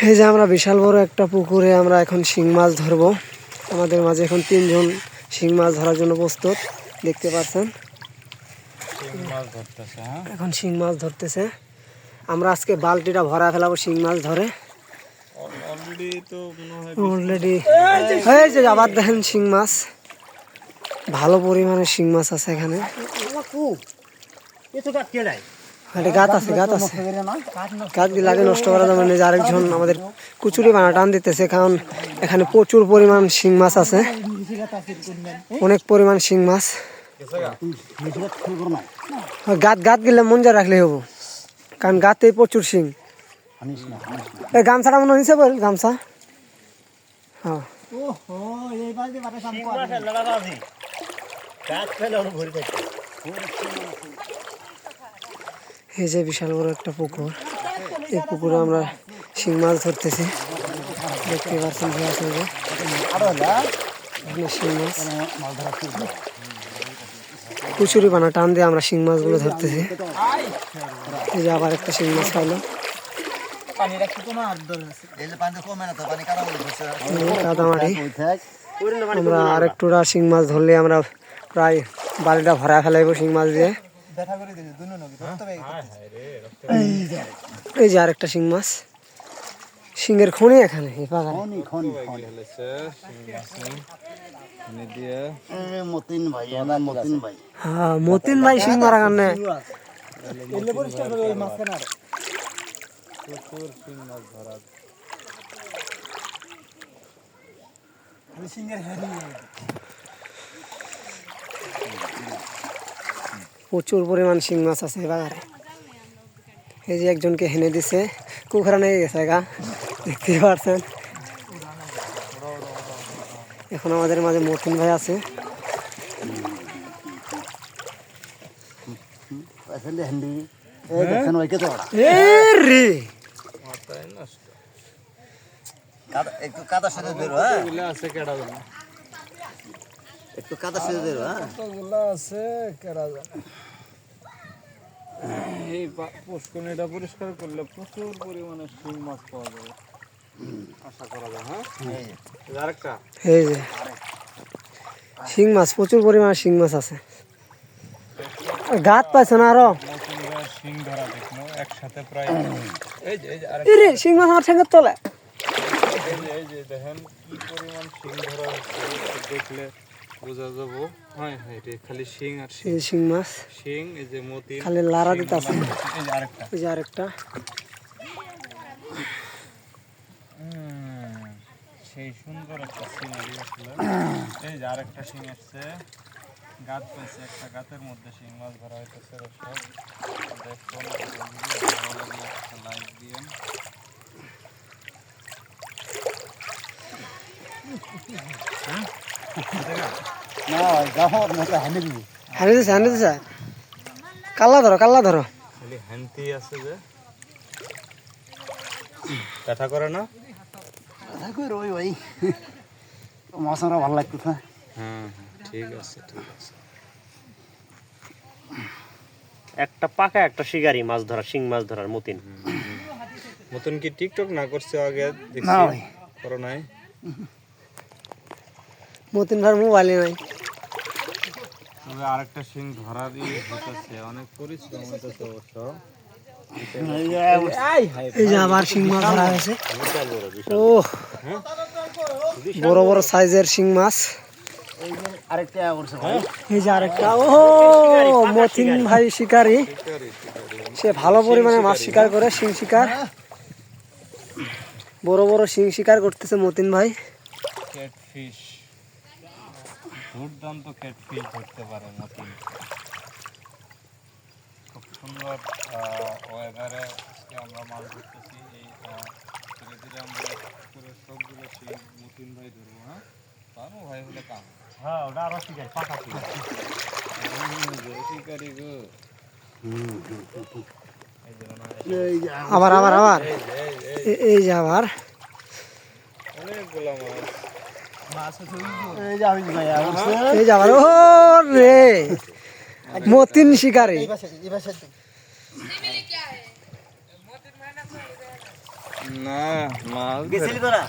এই যে আমরা বিশাল বড় একটা পুকুরে আমরা এখন শিং মাছ ধরবো। আমাদের মাঝে এখন তিনজন শিং মাছ ধরার জন্য প্রস্তুত দেখতে পাচ্ছেন? শিং মাছ ধরতেছে হ্যাঁ? এখন শিং মাছ ধরতেছে। আমরা আজকে বালতিটা ভরা ফেলাবো শিং মাছ ধরে। অলরেডি তো অলরেডি হয়েছে আবার দেখেন শিং মাছ। ভালো পরিমাণে শিং মাছ আছে এখানে। একটা আছে, গাত আছে। গাছ দিয়ে লাগে নষ্ট করা যাবে না যে আমাদের কুচুরি বানা টান দিতেছে, কারণ এখানে প্রচুর পরিমাণ শিং মাছ আছে। অনেক পরিমাণ শিং মাছ। গাত গাত গেলে মন যা রাখলে হব। কারণ গাতে প্রচুর শিং। এই গামছাটা মনে হয়েছে বল, গামছা। হ্যাঁ। এই যে বিশাল বড় একটা পুকুর। এই পুকুরে আমরা শিং মাছ ধরতেছি। দেখতে পাচ্ছেন এখানে শিং মাছ। কুচুরি বানা, টান দিয়ে আমরা শিং মাছগুলো ধরতেছি। এই যে আবার একটা শিং মাছ পাইলো। আমরা আরেকটুরা শিং মাছ ধরলে আমরা প্রায় বাড়িটা ভরা ফেলাইব শিং মাছ দিয়ে। এই যে আরেকটা শিং মাছ। শিংয়ের খনি এখানে এই বাগানে। মতিন ভাই মতিন ভাই। হ্যাঁ মতিন ভাই শিং মারা কারণে প্রচুর শিং মাছ ধরা। প্রচুর পরিমাণ শিং মাছ আছে বাগানে। এই যে একজনকে হেনে দিছে কুখরা নিয়ে গেছে গা দেখতে পারছেন। এখন আমাদের মাঝে মতিন ভাই আছে। সাথে বেরো হ্যাঁ? আছে কেডা একটু কাদা সাথে বেরো হ্যাঁ? কতগুলো আছে কেডা জানে? এই পরিষ্কার করলে প্রচুর পরিমাণে শিং মাছ পাওয়া যাবে। আশা করা যায় হ্যাঁ? আরেকটা। এই যে। শিং মাছ প্রচুর পরিমাণে শিং মাছ আছে। গাত পাইছে না আরও? শিং ধরা দেখল একসাথে প্রায় এই যে এই শিং মাছ আমার ঠেঙ্গের তলে এই যে দেখেন কি পরিমাণ শিং ধরা দেখলে বোঝা যাব। হয় হয় রে খালি শিং আর শিং শিং মাছ। শিং এই যে মতি খালি লারা দিতে আছে। এই যে আরেকটা। এই যে আরেকটা। সেই সুন্দর একটা সিনারি আসলে। এই যে আরেকটা শিং আসছে। গাত পেয়েছে একটা গাতের মধ্যে শিং মাছ ধরা হইতেছে দর্শক দেখুন ভালো লাগলে একটা লাইক দিয়েন না হানি দিছে হানি দিছে কাল্লা ধরো কাল্লা ধরো। হ্যান্তি আছে যে। করে না? ভাই। মশারা ভালো লাগতেছে হ্যাঁ ঠিক আছে ঠিক আছে। একটা পাকা একটা শিকারি মাছ ধরা শিং মাছ ধরার মতিন। মতন কি টিকটক না করছে আগে দেখছি। করো নাই? মতিন ভাই মোবাইলে নাই। তবে আরেকটা শিং ধরারই হতেছে অনেক পরিশ্রম হইতেছে অবশ্য। এই যে আবার শিং মাছ ধরা হয়েছে। ও বড় বড় সাইজের শিং মাছ। এই যে আরেকটা। ও মতিন ভাই শিকারি। সে ভালো পরিমাণে মাছ শিকার করে শিং শিকার। বড় বড় শিং শিকার করতেছে মতিন ভাই। ক্যাটফিশ। দুর্দান্ত ক্যাটফিশ ধরতে পারে মতিন। খুব সুন্দর ওয়েদারে আজকে আমরা মাছ ধরতেছি। এই ধীরে ধীরে আমরা পুরো সবগুলো শিং মতিন ভাই ধরবো হ্যাঁ? কামো ভাই হলে কাম। হ্যাঁ ওটা আরও শিকারি পাকা শিকারি গো আবার আবার। আবার এই যে আবার। অনেকগুলো মাছ। এই যে আমি ভাই আসছে এই যে আবার ও রে মতিন শিকারি। না মাছ গেছিলি তোরা।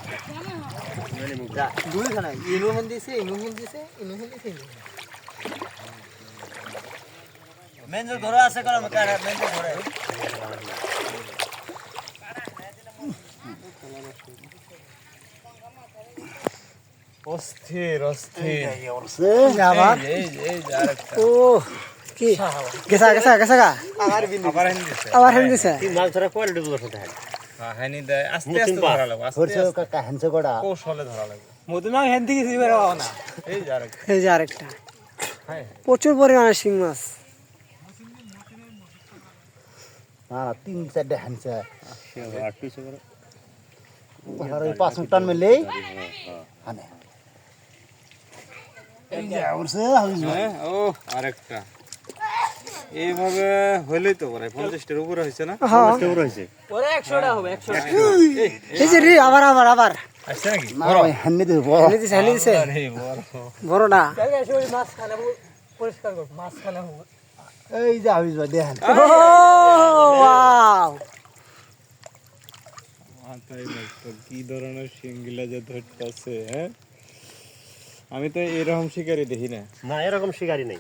ইনু ফোন দিছে ইনু ফোন দিছে ইনু ফোন দিছে মেঞ্জর ধরে আছে করা কারা মেঞ্জর ধরে। অস্থির অস্থির। আবার? ও কি? গেছা গেছা গেছা গা। আবার হেন দিছে। আবার হেন দিছে। তিন মাছ ধরা কোয়ালিটি গুলো সাথে। হয় হ্যাঁ হেনি দেয় আস্তে আস্তে ধরা লাগবে আস্তে আস্তে। কৌশলে ধরা লাগবে। মধুমা না। এই যে আরেকটা। এই যে আরেকটা। হ্যাঁ। প্রচুর পরিমাণে শিং মাছ। না না তিন চারটে হ্যান্সে আট পিস করে। পাঁচ মিনিট টান মেলেই হানে। এই যে উঠছে হাবিজ ভাই হ্যাঁ ও আরেকটা। এইভাবে হইলেই তো পরে পঞ্চাশটার উপরে হয়েছে না? হ্যাঁ। কেমন হয়েছে এই যে রে আবার আবার আবার। আসছে না ভাই হ্যান্ডি দেবো বড়। হেন দিছে হেন দিছে। আরে বড়। বড়টা এই যে ভাই দেখেন ওয়াও। মাথায় লাগতো কি ধরনের শিংগুলা যে ধরতেছে হ্যাঁ? আমি তো এরকম শিকারি দেখি না। না এরকম শিকারি নেই।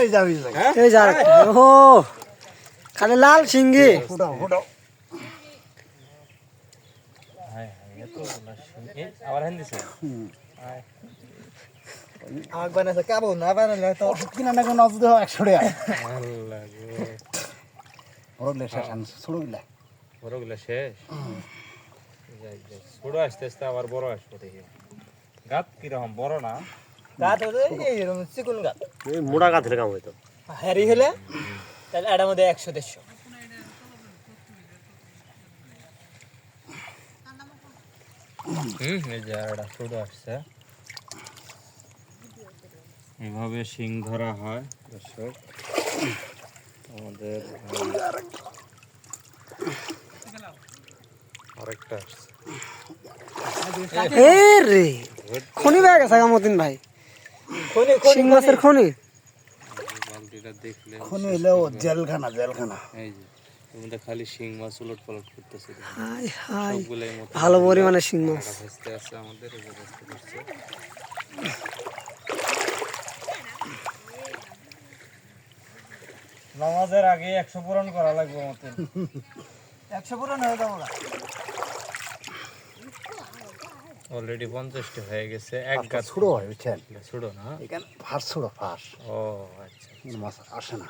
এই যে হাবিজ ভাই এই যে আরেকটা। ও খালি লাল শিঙ্গি ফুটাও ফুটাও। হ্যাঁ হ্যাঁ আবার হেন দিছে? আগ বানাছে কাবো না বানালে তো কিনা না কোনো একশো টাকা। শেষ বড়গুলা ছোট আস্তে আস্তে আবার বড় আসব দেখি। গাত কীরকম বড় না? গাত হলে এইরকম চিকুন গাত। এই মোড়া গাছের কাম হইতো হ্যারি হলে তাহলে এটার মধ্যে একশো দেড়শো। হুম এই যে ছোট আসছে। এভাবে শিং ধরা হয় দর্শক। আমাদের আরেকটা আসছে। এ রে খনি গেছে মতিন ভাই। শিং মাছের খনি। খনি। হলেও জেলখানা জেলখানা। এই যে মধ্যে খালি শিং মাছ উলট পালট করতেছে হাই হাই ভালো পরিমাণে শিং মাছ। ভাজতে আছে আমাদের এই যে করছে নামাজের আগে একশো পূরণ করা লাগবে মতন। একশো পূরণ হয়ে যাব অলরেডি পঞ্চাশটি হয়ে গেছে এক গাছ ছোট হয় বুঝছেন? ছোট না? এখানে ফাঁস ছোট ফাঁস। ও আচ্ছা মাছ আসে না।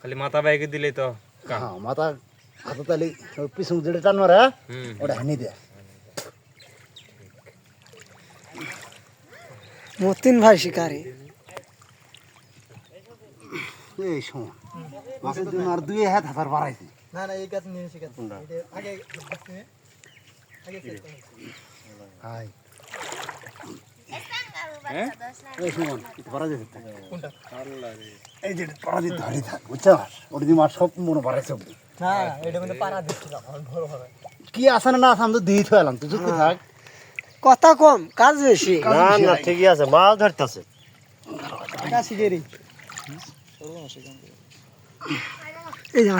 খালি মাথা বাইকে দিলেই তো হ্যাঁ মাথা হাতে তালি ওই পিছন যেটা টান মারে ওটা হানি দেয়। মতিন ভাই শিকারি। এই সময় মাছের জন্য আর দুই হাত হাতার বাড়াইছে। না না এই গাছ নিয়ে শিকার আগে আগে হাই এই যে থাক বুঝছ সব মনে কি আসে না আমি তো দিয়ে থুয়ালাম তুই চুপ থাক কথা কম কাজ বেশি না না ঠিকই আছে মাছ ধরতেছে এই যে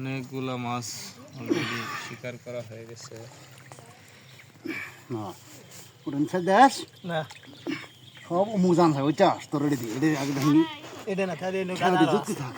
অনেকগুলা মাছ অলরেডি শিকার করা হয়ে গেছে। না নিচে দেশ। না। সব মুজান থাকে বুঝছ তোর রেডি এটা আগে এটা না তাহলে যুক্তি থাক।